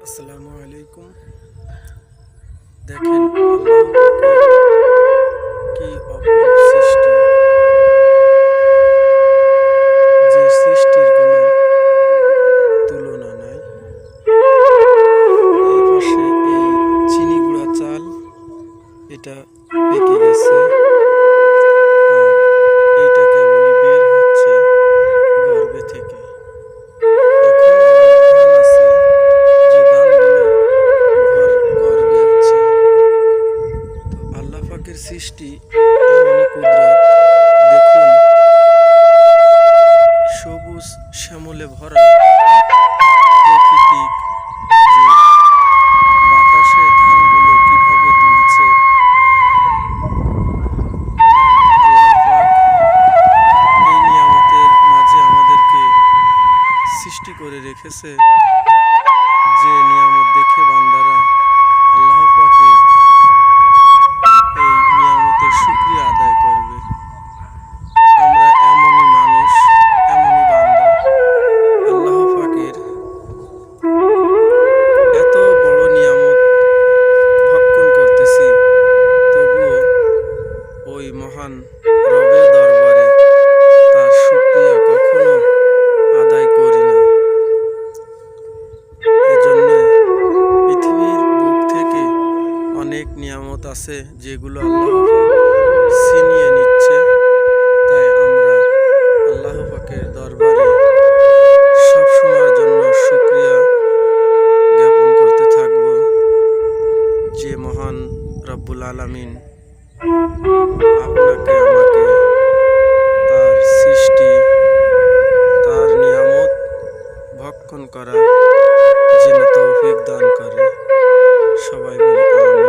আসসালামু আলাইকুম দেখেন সৃষ্টি দেখুন, সবুজ শ্যামলে ভরা বাতাসে ধানগুলো কীভাবে এই নিয়ামতের মাঝে আমাদেরকে সৃষ্টি করে রেখেছে যে নিয়ামত আছে যেগুলো আল্লাহ ছিনিয়ে নিচ্ছে। তাই আমরা আল্লাহ পাকের দরবারে সবসময়ের জন্য শুক্রিয়া জ্ঞাপন করতে থাকব। যে মহান রব্বুল আলমিন আপনাকে, আমাকে তার সৃষ্টি, তার নিয়ামত ভক্ষণ করার জন্য তৌফিক দান করে। সবাই বলি